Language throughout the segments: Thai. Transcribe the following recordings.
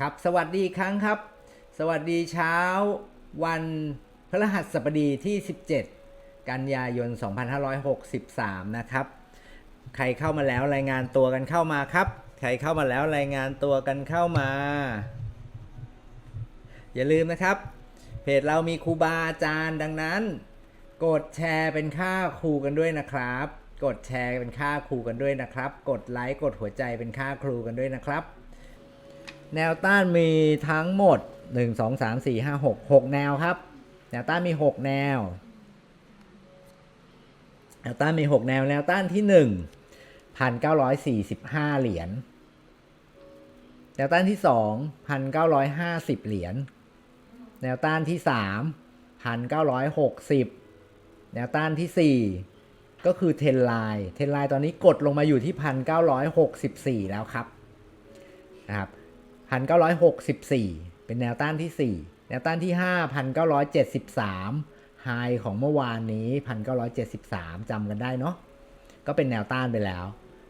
ครับ สวัสดีครั้งครับ สวัสดีเช้า วันพฤหัสบดีที่ 17 กันยายน 2563 นะครับ ใครเข้ามาแล้วรายงานตัวกันเข้ามาครับ ใครเข้ามาแล้วรายงานตัวกันเข้ามา อย่าลืมนะครับ เพจเรามีครูบาอาจารย์ดังนั้น กดแชร์เป็นค่าครูกันด้วยนะครับ กดแชร์เป็นค่าครูกันด้วยนะครับ กดไลค์กดหัวใจเป็นค่าครูกันด้วยนะครับ แนวต้านมีทั้งหมด 1 2 3 4 5 6 6 แนวครับ แนวต้านมี 6 แนว แนวต้านมี 6 แนว แนวต้านที่ 1 1,945 เหรียญ แนวต้านที่ 2 1,950 เหรียญ แนวต้านที่ 3 1,960 แนวต้านที่ 4 ก็คือเทนไลน์ เทนไลน์ตอนนี้กดลงมาอยู่ที่ 1,964 แล้วครับนะครับ 1,964 เป็นแนวต้านที่ 4 แนวต้านที่5 1,973ไฮของเมื่อวานนี้ 1,973จำกันได้เนาะ ก็เป็นแนวต้านไปแล้ว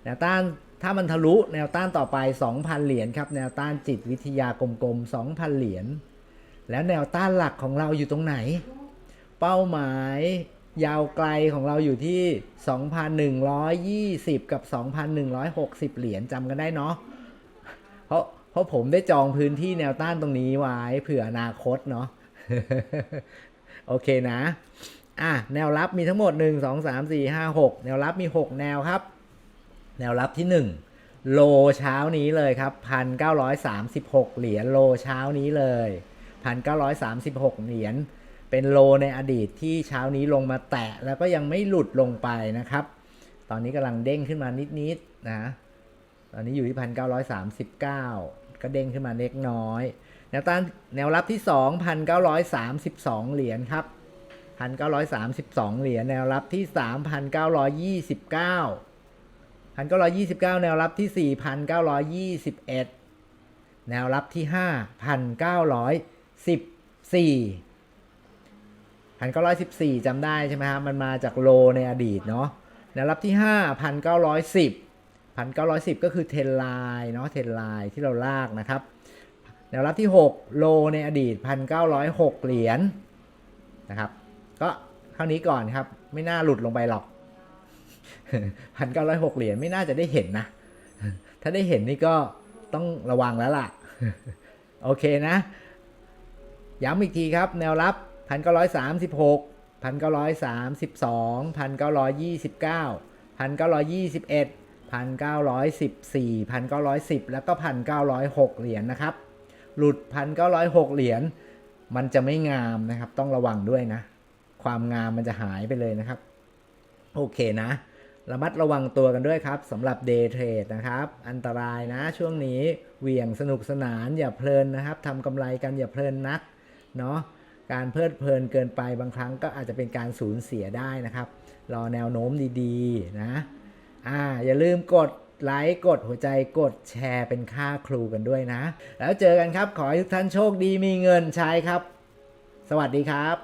แนวต้านถ้ามันทะลุแนวต้านต่อไป 2,000 เหรียญครับ แนวต้านจิตวิทยากลมๆ 2,000 เหรียญ แล้วแนวต้านหลักของเราอยู่ตรงไหน เป้าหมายยาวไกลของเราอยู่ที่ 2,120 กับ 2,160 เหรียญจำกันได้เนาะ เพราะ เพราะผมได้จองพื้นที่แนวต้านตรงนี้ไว้เผื่ออนาคตเนาะโอเคนะ อะ แนวรับมีทั้งหมด 1 2 3 4 5 6 แนวรับมี 6 แนวครับ แนวรับที่ 1 โลเช้านี้เลยครับ 1,936 เหรียญโลเช้านี้เลย 1,936 เหรียญ เป็นโลในอดีตที่เช้านี้ลงมาแตะแล้วก็ยังไม่หลุดลงไปนะครับ ตอนนี้กำลังเด้งขึ้นมานิดๆนะตอนนี้อยู่ที่ 1,939 ก็เด้งขึ้นมาเล็กน้อย แนวต้านแนวรับที่ 2,932 เหรียญครับ 1,932 เหรียญแนวรับที่ 3,929 1,929 แนวรับที่ 4,921 แนวรับที่ 5,914 1,914จำได้ใช่ไหมครับมันมาจากโลในอดีตเนาะแนวรับที่ 5,910 1,910 ก็คือเทนไลน์เนาะเทนไลน์ที่เราลากนะครับแนวรับที่ 6 โลในอดีต 1,906 เหรียญนะครับ ก็เท่านี้ก่อนครับ ไม่น่าหลุดลงไปหรอก 1,906 เหรียญไม่น่าจะได้เห็นนะ ถ้าได้เห็นนี่ก็ต้องระวังแล้วล่ะ โอเคนะ ย้ำอีกทีครับ แนวรับ 1,936 1,932 1,929 1,921 1,914 1,910 แล้วก็ 1,906 เหรียญนะครับ หลุด 1,906 เหรียญ มันจะไม่งามนะครับ ต้องระวังด้วยนะ ความงามมันจะหายไปเลยนะครับ โอเคนะ ระมัดระวังตัวกันด้วยครับสำหรับ Day Trade นะครับ อันตรายนะ ช่วงนี้เหวี่ยงสนุกสนานอย่าเพลินนะครับทำกำไรกันอย่าเพลินนัก เนาะการเพลิดเพลินเกินไปบางครั้งก็อาจจะเป็นการสูญเสียได้นะครับ รอแนวโน้มดีๆ นะ อ่าอย่าลืมกดไลค์กดหัวใจกดแชร์เป็นค่าครูกันด้วยนะ แล้วเจอกันครับ ขอให้ทุกท่านโชคดีมีเงินใช้ครับ สวัสดีครับ